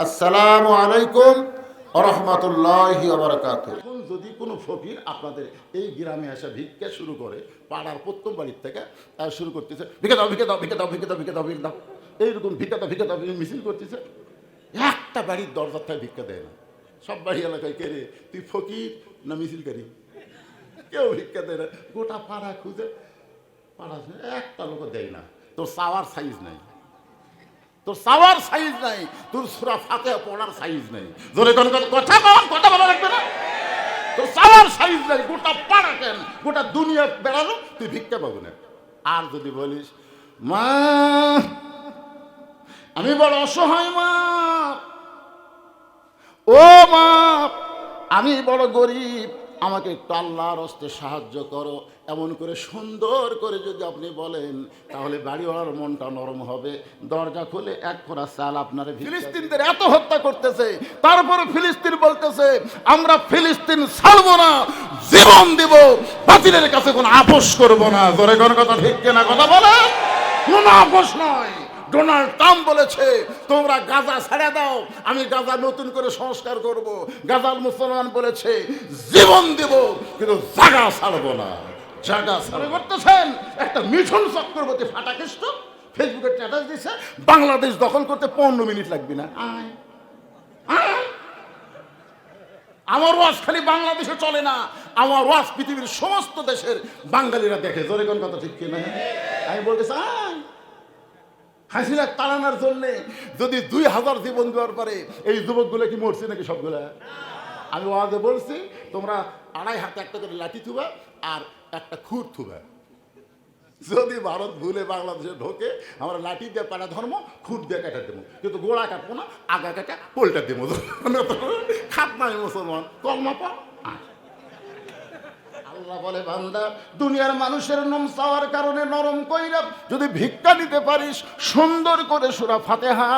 আসসালামু আলাইকুম যদি কোনো ফকির আপনাদের এই গ্রামে এসে ভিক্ষা শুরু করে, পাড়ার প্রত্যেক বাড়ির থেকে শুরু করতেছে, ভিক্ষা দাও ভিক্ষা দাও ভিক্ষা দাও ভিক্ষা দাও ভিক্ষা দাও ভিক্ষা দাও। এইরকম ভিক্ষা দাও দাও মিছিল করতেছে। একটা বাড়ির দরজার থেকে ভিক্ষা দেয় না। সব বাড়ি এলাকায়, কে রে, তুই ফকির না মিছিলকারী? কেউ ভিক্ষা দেয় না। গোটা পাড়া খুঁজে, পাড়া একটা লোক দেয় না। তোর চাওয়ার সাইজ নাই। তোর সাওয়ার সাইজ নাই, তোর সুরা ফাতে পড়ার সাইজ নাই। জোরে কোন কথা কম কথা বলা লাগবে না? তোর চাওয়ার সাইজ নাই, গোটা পাড়া কেন গোটা দুনিয়া বেড়ালো, তুই ভিক্ষা পাবো না। আর যদি বলিস, মা, আমি বড় অসহায় মা। ও মা, আমি বড় গরিব, আমাকে একটু আল্লাহর হস্তে সাহায্য করো। এমন করে সুন্দর করে যদি আপনি বলেন, তাহলে বাড়িওয়ালার মনটা নরম হবে। দরজা খুলে এক ফোঁড়া চাল আপনার ফিলিস্তিনদের এত হত্যা করতেছে তারপরে ফিলিস্তিন বলতেছে, আমরা ফিলিস্তিন ছাড়বো না, জীবন দিব, বাতিলের কাছে কোনো আপোষ করব না। জোরে কোন কথা ঠিক কেনা কথা বলে কোনো আপোষ নয়। ডোনাল্ড ট্রাম্প বলেছে, তোমরা গাজা ছেড়ে দাও, আমি গাজা নতুন করে সংস্কার করব। গাজার মুসলমান বলেছে, জীবন দেব, কিন্তু জায়গা ছাড়বো না। জায়গা করতেছেন। একটা মিঠুন চক্রবর্তী ফাটাকেষ্ট ফেসবুকে স্ট্যাটাস দিছে, বাংলাদেশ দখল করতে পনেরো মিনিট লাগবে না। আমার ওয়াজ খালি বাংলাদেশে চলে না, আমার ওয়াজ পৃথিবীর সমস্ত দেশের বাঙালিরা দেখে। জোরে কোন কথা ঠিক কিনা? আমি বলতেছি হাসিনা তাড়ানোর জন্য যদি দুই হাজার জীবন দেওয়ার পরে এই যুবকগুলো কি মরছে নাকি সবগুলা? আমি ওয়াজে বলছি, তোমরা আড়াই হাতে একটা করে লাঠি থুবা আর একটা খুর থুবে যদি ভারত ভুলে বাংলাদেশে ঢোকে, আমরা লাঠি দিয়ে পাড়া ধর্ম, খুঁত দিয়ে কাটা দেবো। কিন্তু গোড়া কাটবো না, আগা কাটা পোলটা দেবো। খাত নাই মুসলমান। কম আয়। আল্লাহ বলে, বান্দা, দুনিয়ার মানুষের নম চাওয়ার কারণে নরম কইরা যদি ভিক্ষা নিতে পারিস, সুন্দর করে সুরা ফাতেহা,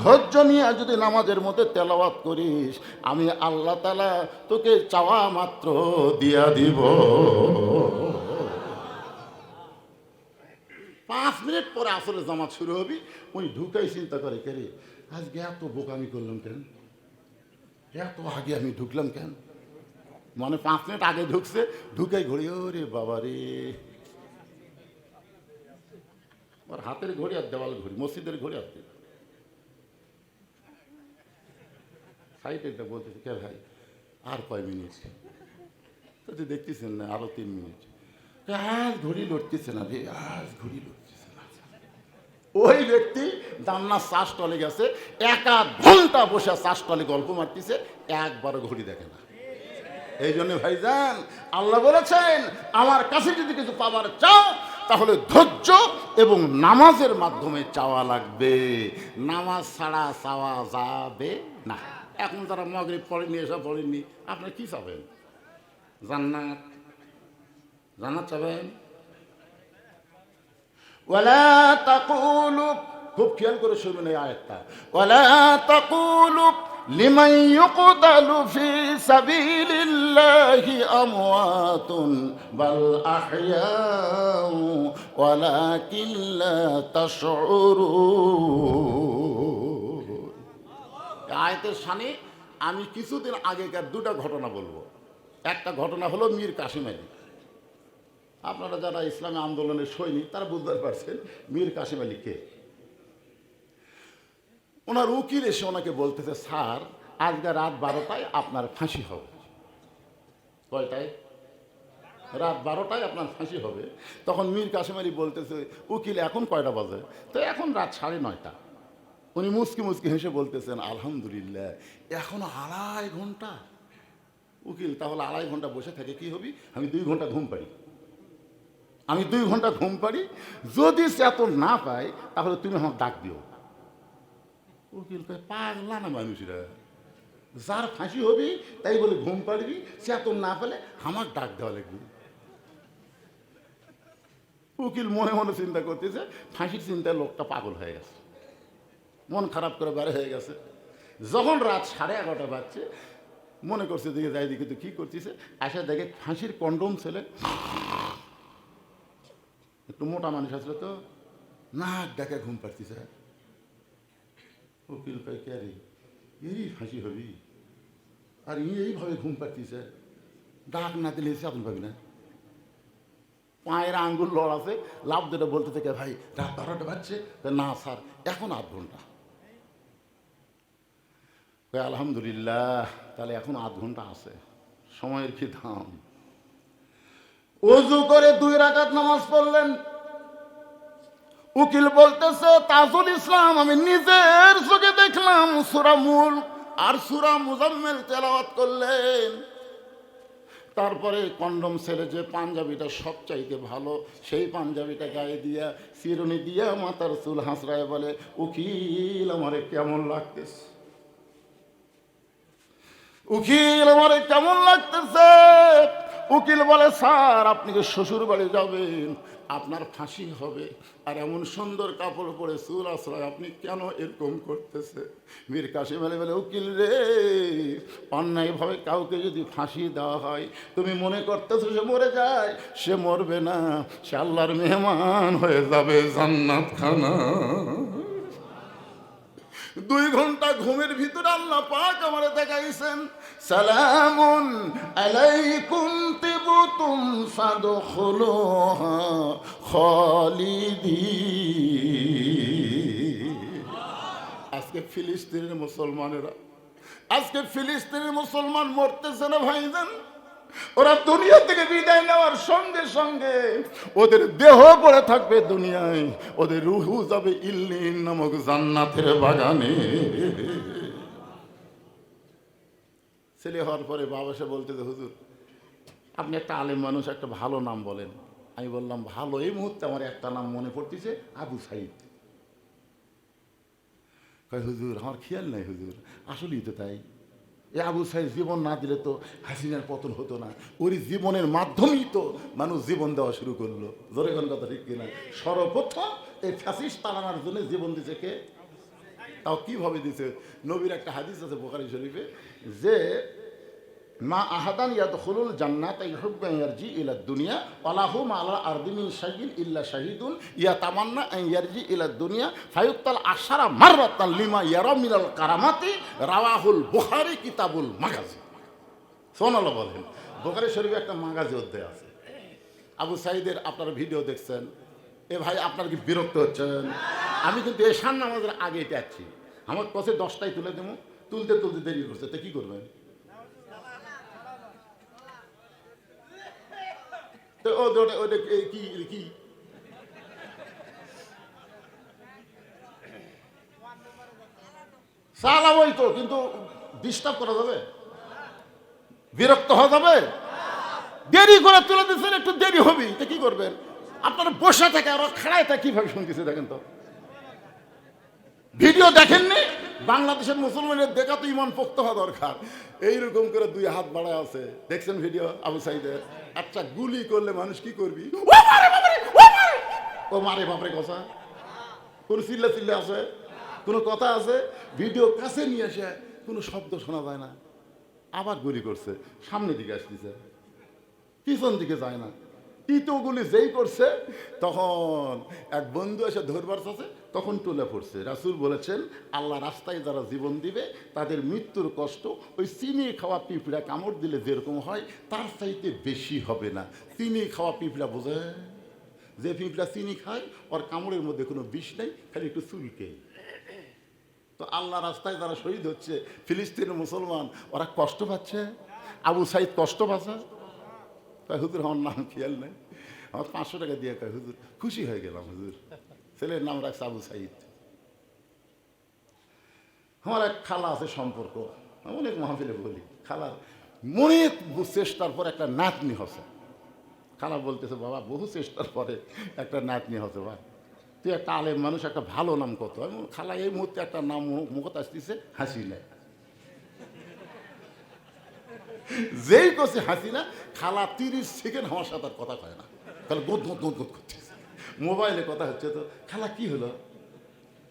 ধৈর্য নিয়ে যদি নামাজের মধ্যে তেলাওয়াত করিস, আমি আল্লাহ তালা তোকে চাওয়া মাত্র দিয়া দিব। পাঁচ মিনিট পরে আসলে জামাত শুরু হবি ওই ঢুকাই চিন্তা করে, কে রে, আজকে এত বোকামি করলাম কেন? এত আগে আমি ঢুকলাম কেন? মানে পাঁচ মিনিট আগে ঢুকছে, ঢুকে ঘড়ি, ওরে বাবা রে। ওর হাতের ঘড়ি আর দেওয়াল ঘড়ি, মসজিদের ঘড়ি আর দেওয়াল। সাইডে বলতেছে, কে ভাই? আর কয় মিনিট? তো দেখতেছেন না, আরও তিন মিনিট। আজ ঘড়ি লড়তেছে না রে আজ ঘড়ি লড়তেছে না। ওই ব্যক্তি জান্নার শ্বাস টলে গেছে, এক ঘণ্টা বসে শ্বাস টলে গল্প মারতেছে, একবারও ঘড়ি দেখে না। এই জন্য ভাইজান, আল্লাহ বলেছেন, আমার কাছে যদি কিছু পাবার চাও, তাহলে ধৈর্য এবং নামাজের মাধ্যমে চাওয়া লাগবে। নামাজ ছাড়া চাওয়া যাবে না। এখন তারা মগরিব পড়েনি এসব পড়েনি আপনার কি চাবেন? জান্নাত? জান্নাত চাবেন? ওয়ালা তাকুলু, খুব খেয়াল করে শুনবেন এই আয়াতটা। ওয়ালা তাকুলু لمن يقتل في سبيل الله أموات بل أحياء ولكن لا تشعرون এই আয়াতের সানে আমি কিছুদিন আগেকার দুটা ঘটনা বলবো একটা ঘটনা হলো মীর কাশিম আলী আপনারা যারা ইসলামী আন্দোলনের সৈনিক তারা বুঝতে পারছেন মীর কাশিম আলী কে ওনার উকিল এসে ওনাকে বলতেছে, স্যার, আজকে রাত বারোটায় আপনার ফাঁসি হবে। কয়টায়? রাত বারোটায় আপনার ফাঁসি হবে। তখন মীর কাশিম আলী বলতেছে, উকিল, এখন কয়টা বাজে? তো এখন রাত সাড়ে নয়টা। উনি মুসকি মুসকি হেসে বলতেছেন, আলহামদুলিল্লাহ, এখন আড়াই ঘণ্টা। উকিল, তাহলে আড়াই ঘণ্টা বসে থাকে কি হবি? আমি দুই ঘণ্টা ঘুম পাই। আমি দুই ঘণ্টা ঘুম পারি? যদি সে এত না পাই, তাহলে তুমি আমার ডাক দিও। উকিল পাগলা না মানুষরা। যার ফাঁসি হবি, তাই বলে ঘুম পাড়বি এত না পেলে আমার ডাক দেওয়া লাগবে। উকিল মনে মনে চিন্তা করতেছে, ফাঁসির চিন্তায় লোকটা পাগল হয়ে গেছে। মন খারাপ করে বেড়ে হয়ে গেছে। যখন রাত সাড়ে এগারোটা বাজছে, মনে করছে দিকে যাই দিকে তো কী করতেছে, আসে দেখে ফাঁসির কন্ডম ছেলে। একটু মোটা মানুষ আসলে তো, নাক ডাকে ঘুম পাড়তেছে। উকিল কয় কে রে? এরই ফাঁসি হবি। আর ই এইভাবে ঘুম পাচ্ছিস ডাক না দিলে এসে আপনি পাবি না। পায়ের আঙ্গুল লড়াছে লাভ যেটা বলতে থেকে ভাই, রাত বারোটা বাজছে। না, স্যার, এখন আধ ঘণ্টা। আলহামদুলিল্লাহ, তাহলে এখন আধ ঘণ্টা আছে। সময়ের কি দাম? অজু করে দুই রাকাত নামাজ পড়লেন। উকিল বলতেছে, তাজুল ইসলাম, আমি নিজের চোখে দেখলাম সুরা মূল আর সুরা মুজাম্মেল তেলাওয়াত করলেন। তারপরে কন্ডম ছেলে যে পাঞ্জাবিটা সবচাইতে ভালো, সেই পাঞ্জাবিটা গায়ে দিয়া চিরুনি দিয়া মাতার চুল হাসরায় বলে, উকিল, আমারে কেমন লাগতেছে? উকিল, আমারে কেমন লাগতেছে? উকিল বলে, স্যার, আপনি কি শ্বশুর বাড়ি যাবেন, আপনার ফাঁসি হবে। আর এমন সুন্দর কাপড় পরে চুল আশ্রয় আপনি কেন এরকম করতেছে? মীর কাশি মেলে বলে, উকিল রে, অন্যায়ভাবে কাউকে যদি ফাঁসি দেওয়া হয়, তুমি মনে করতেছো সে মরে যায়? সে মরবে না। সে আল্লাহর মেহমান হয়ে যাবে জান্নাত খানা দুই ঘণ্টা ঘুমের ভিতরে আল্লাহ পাক আমারে দেখাইছেন, সালামুন আলাইকুম তিবতুম ফাদখুলুহা খালিদি আজকে ফিলিস্তিনের মুসলমানেরা, আজকে ফিলিস্তিনের মুসলমান মরতেছে না ভাইজান? ওরা দুনিয়া থেকে বিদায় নেওয়ার সঙ্গে সঙ্গে ওদের দেহ পড়ে থাকবে দুনিয়ায়, ওদের রুহু যাবে ইল্লিন নামক জান্নাতের বাগানে। ছেলে হওয়ার পরে বাবা সে বলতে হুজুর আপনি একটা আলেম মানুষ, একটা ভালো নাম বলেন। আমি বললাম, ভালো। এই মুহূর্তে আমার একটা নাম মনে পড়তেছে, আবু সাইদ। কয়, হুজুর, আমার খেয়াল নাই হুজুর, আসলেই তো তাই। এ আবু সাহেব জীবন না দিলে তো হাসিনার পতন হতো না। ওই জীবনের মাধ্যমেই তো মানুষ জীবন দেওয়া শুরু করল। জোরে কোন কথা ঠিক কিনা? সর্বপ্রথম এই ফ্যাসিস তাড়ানোর জন্য জীবন দিছে কে? তাও কীভাবে দিছে? নবীর একটা হাদিস আছে বোখারি শরীফে যে মা আহাদান ইয়াদ খুলুল জান্নাত ইয়ারজি ইলা দুনিয়া, ওয়ালাহু মালা আরদিমিন শাহিদ ইল্লা শাহিদুন ইয়া তামান্না ইয়ারজি ইলা দুনিয়া, ফায়ুক্তাল আশারা মাররাতান লিমা ইয়ারা মিনাল কারামাতি, রাওয়াহুল বুখারী কিতাবুল মাগাজি। সোনাল্লাহ বলেন, বুখারী শরীফে একটা মাগাজি অধ্যায় আছে। আবু সাইদের আপনারা ভিডিও দেখছেন, এ ভাই আপনার কি বিরক্ত হচ্ছেন? আমি কিন্তু এশান নামাজের আগে এটা আমার কষে দশটায় তুলে দেবো, তুলতে তুলতে দেরি করছে, তো কি করবেন? ওটা ওটা কি- কি তো, কিন্তু ডিস্টার্ব করা যাবে? বিরক্ত হওয়া যাবে? দেরি করে তুলে দিচ্ছেন, একটু দেরি হবে। তো কি করবেন? আপনারা বসে থাকে আর খাড়ায় থাকে, কীভাবে শুনতেছে দেখেন তো। ভিডিও দেখেননি? বাংলাদেশের মুসলমানের দেখা তো ইমান পোক্ত হওয়া দরকার। এইরকম করে দুই হাত বাড়ায় আছে। দেখছেন ভিডিও আবু সাইদের? আচ্ছা গুলি করলে মানুষ কি করবি? ও মারে বাপরে, কথা। কোন চিল্লা চিল্লা আছে? কোনো কথা আছে? ভিডিও কাছে নিয়ে আসে কোনো শব্দ শোনা যায় না। আবার গুলি করছে। সামনের দিকে আসতেছে। পিছন দিকে যায় না। তৃতীয়গুলি যেই করছে, তখন এক বন্ধু এসে ধরবার আছে তখন টুলে পড়ছে। রাসুল বলেছেন, আল্লাহ রাস্তায় যারা জীবন দিবে, তাদের মৃত্যুর কষ্ট ওই চিনি খাওয়া পিঁপড়া কামড় দিলে যেরকম হয়, তার চাইতে বেশি হবে না। চিনি খাওয়া পিঁপড়া বোঝে? যে পিঁপড়া চিনি খায়, ওর কামড়ের মধ্যে কোনো বিষ নেই, খালি একটু চুলকে। তো আল্লাহ রাস্তায় যারা শহীদ হচ্ছে, ফিলিস্তিনের মুসলমান, ওরা কষ্ট পাচ্ছে? আবু সাইদ কষ্ট পাচ্ছে? কয়, হুজুর, আমার নাম খেয়াল নেই। আমার পাঁচশো টাকা দিয়ে কয়, হুজুর, খুশি হয়ে গেলাম, হুজুর। ছেলের নাম রাখছে আবু সাইদ। আমার এক খালা আছে সম্পর্ক অনেক মাহফিলে বলি, খালার অনেক চেষ্টার পর একটা নাতনি হচ্ছে। খালা বলতেছে, বাবা, বহু চেষ্টার পরে একটা নাতনি হচ্ছে বা তুই একটা আলেম মানুষ, একটা ভালো নাম কত খালা, এই মুহূর্তে একটা নাম মুখত আসতেছে, হাসি নেয় যেই করছে হাসিনা, খালা তিরিশ সেকেন্ড আমার সাথে আর কথা কয় না। তাহলে গোদ গোদ গোদ গোদ করতেছে মোবাইলে কথা হচ্ছে তো, খালা কি হলো?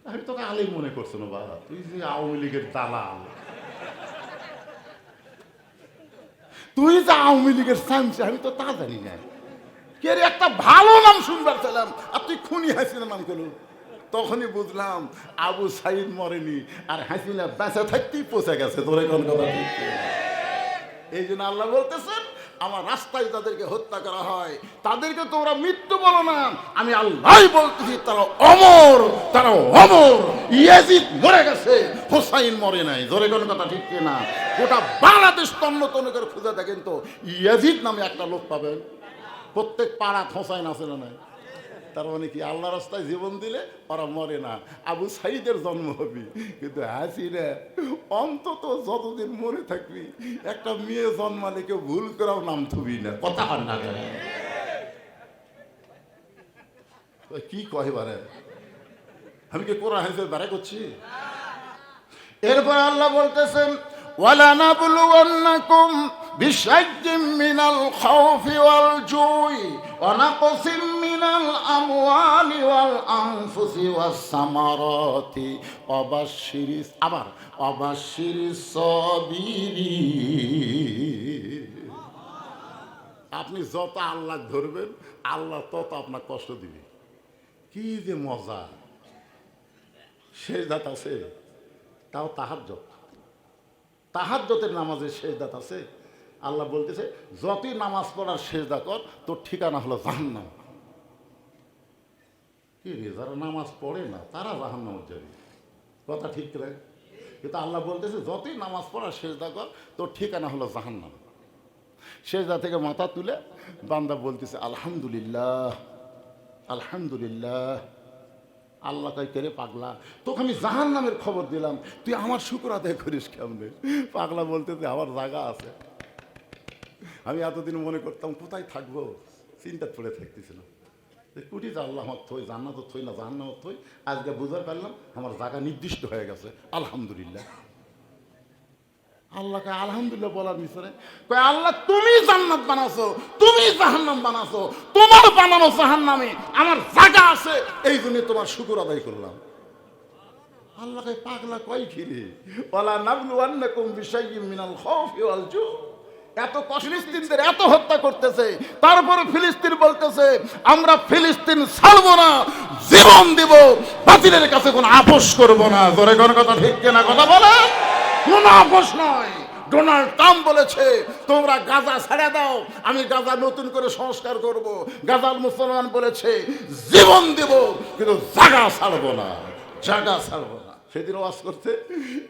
আমি তোকে আলেম মনে করছ না বাবা, তুই যে আওয়ামী লীগের দালাল। তুই যে আওয়ামী লীগের সামছে আমি তো তা জানি না। কে একটা ভালো নাম শুনবার চাইলাম, আর তুই খুনি হাসিনা নাম করল। তখনই বুঝলাম, আবু সাইদ মরেনি, আর হাসিনা বেঁচে থাকতেই পচে গেছে তোরে কোন কথা? এই জন্য আল্লাহ বলতেছেন, আমার রাস্তায় তাদেরকে হত্যা করা হয়, তাদেরকে তোমরা মৃত্যু বলো না। আমি আল্লাহ বলতেছি, তারা অমর তারা অমর। ইয়াজিদ মরে গেছে, হোসাইন মরে নাই। ধরে কোন কথা ঠিক না? গোটা বাংলাদেশ তন্ন তন্ন করে খুঁজে দেখেন তো, ইয়াজিদ নামে একটা লোক পাবেন। প্রত্যেক পাড়া হোসাইন আছে না নাই? তার মানে কি, আল্লাহ রাস্তায় জীবন দিলে ওরা মরে না। আবু সাইদের জন্ম হবে। কিন্তু হাসিনা, অন্তত যতদিন মরে থাকবি, একটা মেয়ে জন্মালে কেউ ভুল করেও নাম থুবি না। কথা হন না কি কহে বারে আমি কি কোরআন হাদিসের বারে করছি? এরপর আল্লাহ বলতেছেন ولنبلونكم بشيء من الخوف والجوع ونقص من الأموال والأنفس والثمرات وبشر আবার وبشر الصابرين আপনি যত আল্লাহ ধরবেন আল্লাহ তত আপনার কষ্ট দিবে কি যে মজা শেষ দাঁত আছে তাও তাহার তাহাজ্জতের নামাজের শেষদাত আছে। আল্লাহ বলতেছে, যতই নামাজ পড়ার শেষদা কর, তোর ঠিকানা হলো জাহান্নাম। কি যারা নামাজ পড়ে না, তারা জাহান্নাম যাবে কথা ঠিক রে কিন্তু আল্লাহ বলতেছে, যতই নামাজ পড়ার শেষদা কর, তোর ঠিকানা হলো জাহান্নাম। শেষদা থেকে মাথা তুলে বান্দা বলতেছে, আলহামদুলিল্লাহ আলহামদুলিল্লাহ। আল্লাহ তাই কেড়ে পাগলা? তোকে আমি জাহান নামের খবর দিলাম। তুই আমার শুক্র আদায় করিস কেমনে? পাগলা বলতে আমার জায়গা আছে। আমি এতদিন মনে করতাম, কোথায় থাকব? চিন্তা পড়ে থাকতেছিলাম। কুটি আল্লাহ আমার থই জান্নাত থই না জাহান্নামত থই। আজকে বুঝতে পারলাম আমার জায়গা নির্দিষ্ট হয়ে গেছে, আলহামদুলিল্লাহ। আল্লাহকে আলহামদুলিল্লাহ বলার মিশরে আল্লাহ, তুমি জান্নাত বানাছো, তুমি জাহান্নাম বানাছো, তোমার বানানো জাহান্নামে আমার জায়গা আছে। এই জন্য তোমার শুকুর আদায় করলাম। আল্লাহকে পাগলা কয় খিরে ওয়ালা নাবলু আন্নাকুম বিশাইয়্যিম মিনাল খাউফি ওয়াল জু এত ফিলিস্তিনদের এত হত্যা করতেছে, তারপরে ফিলিস্তিন বলতেছে, আমরা ফিলিস্তিন ছাড়বো না, জীবন দিব, বাতিলের কাছে কোনো আপোষ করব না। জোরে কোন কথা ঠিক কিনা, কথা বলে কোনো নয়। ডোনাল্ড ট্রাম্প বলেছে, তোমরা গাজা ছেড়ে দাও, আমি গাজা নতুন করে সংস্কার করব। গাজার মুসলমান বলেছে, জীবন দেব, কিন্তু জায়গা ছাড়বো না জায়গা ছাড়বো না। সেদিন ওয়াজ করতে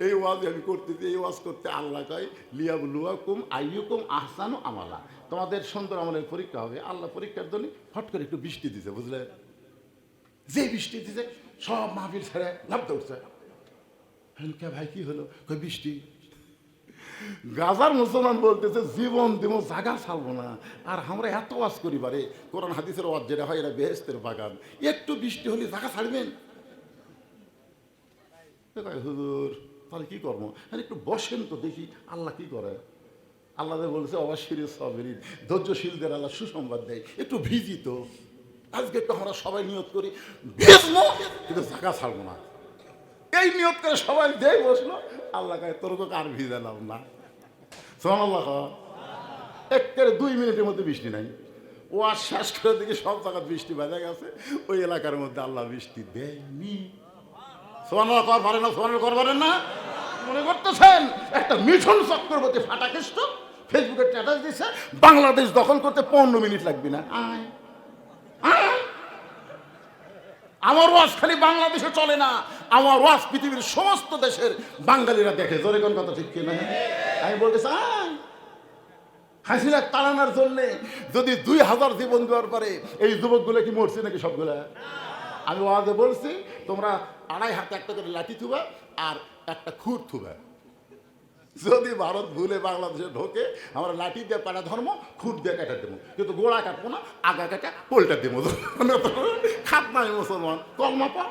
এই ওয়াজ আমি করতেছি, এই ওয়াজ করতে আল্লাহ কয় লিয়াব লুয়াকুম আইয়ুকুম আহসানু আমালা। তোমাদের সুন্দর আমলের পরীক্ষা হবে। আল্লাহ পরীক্ষার জন্য হট করে একটু বৃষ্টি দিছে বুঝলে যে বৃষ্টি দিছে, সব মাহফিল ছেড়ে লাভতে উঠছে। কে ভাই, কি হলো? কই বৃষ্টি? গাজার মুসলমান বলতেছে, জীবন দিব, জাগা ছাড়বো না। আর আমরা এত ওয়াজ করি, বারে। কোরআন হাদিসের ওয়াজ যেটা হয় এটা বেহেস্তের বাগান। একটু বৃষ্টি হলে জাগা ছাড়বেন? হুজুর, তাহলে কি করব? আরে একটু বসেন তো দেখি, আল্লাহ কি করে? আল্লাহ বলছে, অবশ্যই সবেরিন। ধৈর্যশীলদের আল্লাহ সুসংবাদ দেয়। একটু ভিজিত আজকে একটু আমরা সবাই নিয়ত করি। ভিজবো, কিন্তু জাগা ছাড়বো না। এই নিয়ত করে সবাই দেয় বসল, আল্লাহ কাছে তোর তো আর ভিজালাম না? আল্লাহ একেবারে দুই মিনিটের মধ্যে বৃষ্টি নাই। ও আর শেষ করে দেখি সব জায়গায় বৃষ্টি বাজা গেছে। ওই এলাকার মধ্যে আল্লাহ বৃষ্টি দেয়নি। সোয়ানোয়া কর পারে না সোয়ানো কর, পারেন না। মনে করতেছেন, একটা মিঠুন চক্রবর্তী ফাটাকেষ্ট ফেসবুকে স্ট্যাটাস দিছে, বাংলাদেশ দখল করতে পনেরো মিনিট লাগবে না। আয় আয়। আমার ওয়াজ খালি বাংলাদেশে চলে না, আমার ওয়াজ পৃথিবীর সমস্ত দেশের বাঙালিরা দেখে। জোরে কোন কথা ঠিক কিনা? আমি বলতে চাই হাসিনা তাড়ানোর জন্যে যদি দুই হাজার জীবন দেওয়ার পরে এই যুবকগুলো কি মরছে নাকি সবগুলা? আমি ওয়াজে বলছি, তোমরা আড়াই হাতে একটা করে লাঠি থুবা আর একটা খুর থুবা। যদি ভারত ভুলে বাংলাদেশে ঢোকে, আমরা লাঠি দিয়ে পাড়া ধর্ম খুঁট দিয়ে কাটা দেবো কিন্তু গোড়া কাটবো না, আগা কাটা পোলটা দেবো খাত নাই মুসলমান কলমা পা।